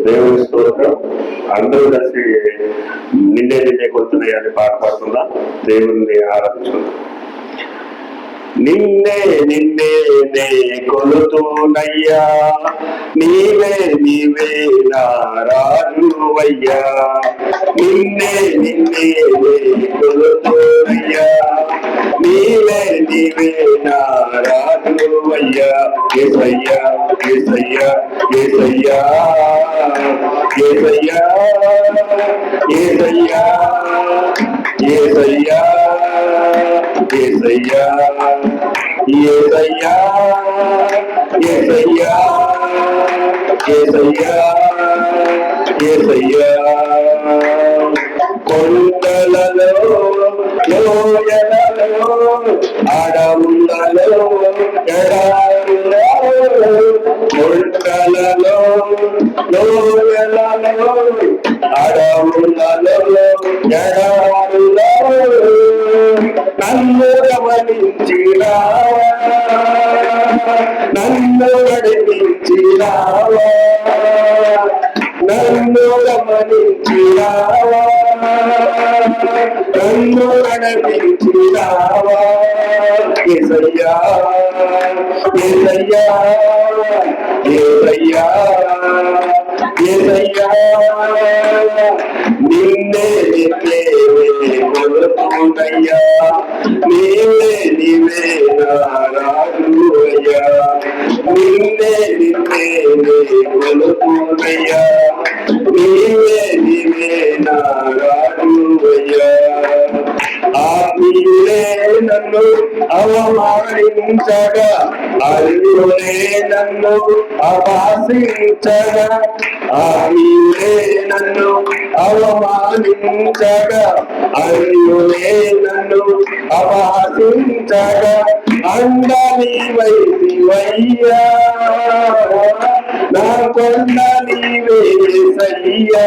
దేవుని స్తోత్రం. అందరూ కలిసి నిన్నే నిన్నే కొడుతున్నాయి అని పాట పాడుతున్నా దేవుణ్ణి ఆరాధించుకుందాం. నిన్నే నిన్నే నే కొలుతూనయ్యా నీవే నీవే నా రాజువయ్యా. నిన్నే నిన్నే నే కొలుతూనయ్యా నీవే నీవే నా రాజువయ్యా ఏసయ్యా ఏసయ్యా ఏసయ్యా ఏసయ్యా ఏసయ్యా ఏసయ్యా ఏసయ్యా ఏసయ్యా ఏసయ్యా ఏసయ్యా ఏసయ్యా కొండలలో లోయలలో అడవులలో ఎడారులలో ముండలలో నూనెలలో అడవులలో ఎడారులో నన్ను గమనించిరావా నన్ను నడిపించిరావా నన్ను గమనించిరావా నిన్నే నిన్నే కొడుకుందయ్యా నీవే నీవే నారాజుయ్యా నిన్నే నిన్నే కొడుకుందయ్యా నీవే నన్ను అవమానించగా అల్లులే నన్ను అపాసించక ఆయులే నన్ను అవమానించగా అల్లులే నన్ను అపాసించక అందని వైదివయ్యా నా కొన్న నీవే సయ్యా.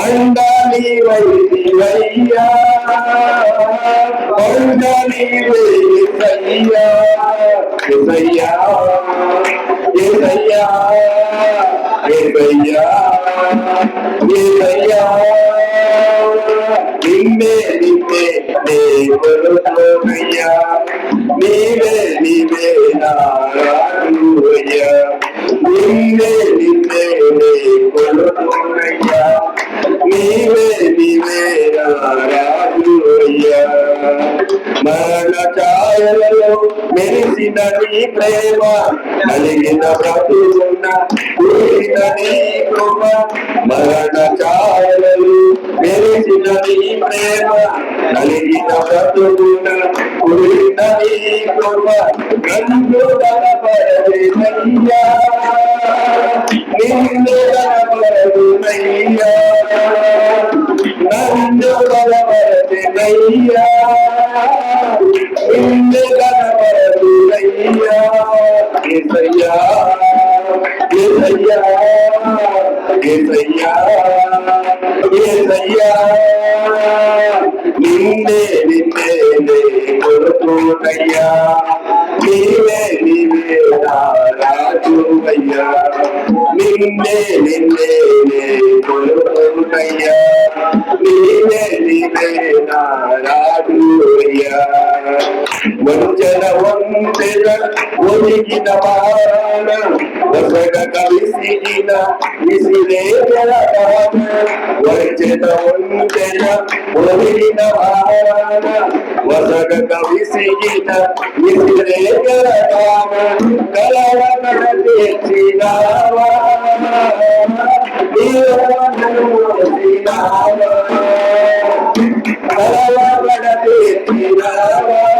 பௌண்டனி வைத்தையா. பௌண்டனி வைத்தையா இசையா இசையா இசையா இசையா நின்னே நின்னே தேவருமையா మరణ ఛాయలలో మెరిసిన నీ ప్రేమ కలిగిన బ్రతుకున్న కూడిన నీ కృప. మరణ ఛాయలలో మెరిసిన నీ ప్రేమ కలిగిన బ్రతుకున్న కూడిన నీ కృప. నన్ను కనపడలేదయ్యా నిన్ను కనపడలేదయ్యా నన్ను కనపడలేదయ్యా ఏసయ్యా ఏసయ్యా ఏసయ్యా ఏసయ్యా నిన్నే నిన్నే నే కొడుకునయ్యా నీవే నీవే నా రాజువయ్యా నిన్నే నిన్నే నే కొడుకునయ్యా నీవే నీవే రాజువయ్యా వంచన వంచన ఒలిగిన వాన వసగక విసిగిన విసిరే వంచన వంచన ఒలిగిన వాన వసగక విసిగిన విసిరే కలవన తెచ్చినావా నీవను మోసినావా కలవన తెచ్చినావా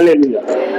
Hallelujah.